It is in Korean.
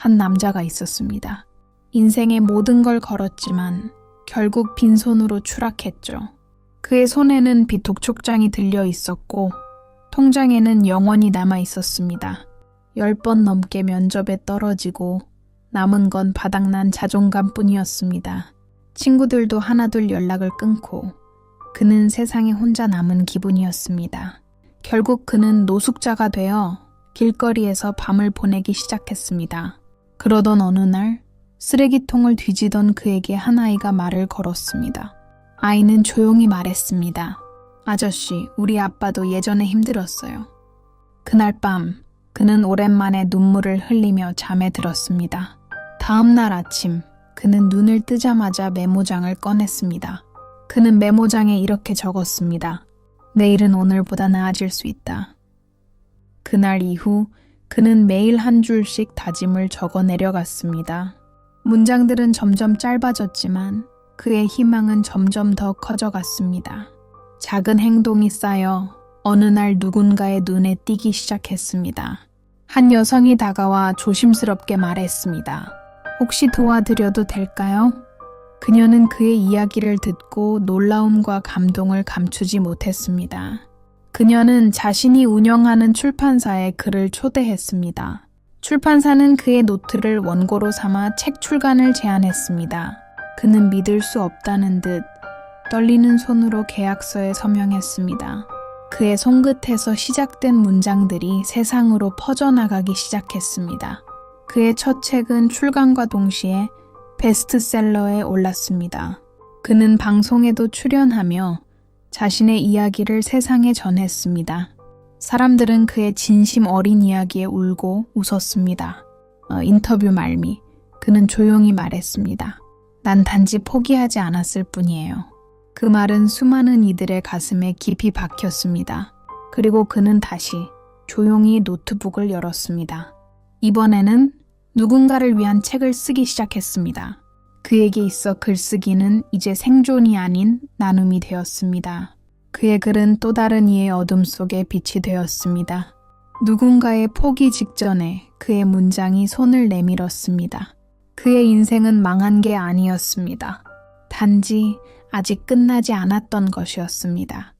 한 남자가 있었습니다. 인생의 모든 걸 걸었지만 결국 빈손으로 추락했죠. 그의 손에는 비독촉장이 들려 있었고 통장에는 영원히 남아 있었습니다. 열 번 넘게 면접에 떨어지고 남은 건 바닥난 자존감 뿐이었습니다. 친구들도 하나둘 연락을 끊고 그는 세상에 혼자 남은 기분이었습니다. 결국 그는 노숙자가 되어 길거리에서 밤을 보내기 시작했습니다. 그러던 어느 날 쓰레기통을 뒤지던 그에게 한 아이가 말을 걸었습니다. 아이는 조용히 말했습니다. 아저씨, 우리 아빠도 예전에 힘들었어요. 그날 밤 그는 오랜만에 눈물을 흘리며 잠에 들었습니다. 다음 날 아침 그는 눈을 뜨자마자 메모장을 꺼냈습니다. 그는 메모장에 이렇게 적었습니다. 내일은 오늘보다 나아질 수 있다. 그날 이후 그는 매일 한 줄씩 다짐을 적어 내려갔습니다. 문장들은 점점 짧아졌지만 그의 희망은 점점 더 커져갔습니다. 작은 행동이 쌓여 어느 날 누군가의 눈에 띄기 시작했습니다. 한 여성이 다가와 조심스럽게 말했습니다. 혹시 도와드려도 될까요? 그녀는 그의 이야기를 듣고 놀라움과 감동을 감추지 못했습니다. 그녀는 자신이 운영하는 출판사에 그를 초대했습니다. 출판사는 그의 노트를 원고로 삼아 책 출간을 제안했습니다. 그는 믿을 수 없다는 듯 떨리는 손으로 계약서에 서명했습니다. 그의 손끝에서 시작된 문장들이 세상으로 퍼져나가기 시작했습니다. 그의 첫 책은 출간과 동시에 베스트셀러에 올랐습니다. 그는 방송에도 출연하며 자신의 이야기를 세상에 전했습니다. 사람들은 그의 진심 어린 이야기에 울고 웃었습니다. 어, 인터뷰 말미, 그는 조용히 말했습니다. 난 단지 포기하지 않았을 뿐이에요. 그 말은 수많은 이들의 가슴에 깊이 박혔습니다. 그리고 그는 다시 조용히 노트북을 열었습니다. 이번에는 누군가를 위한 책을 쓰기 시작했습니다. 그에게 있어 글쓰기는 이제 생존이 아닌 나눔이 되었습니다. 그의 글은 또 다른 이의 어둠 속에 빛이 되었습니다. 누군가의 포기 직전에 그의 문장이 손을 내밀었습니다. 그의 인생은 망한 게 아니었습니다. 단지 아직 끝나지 않았던 것이었습니다.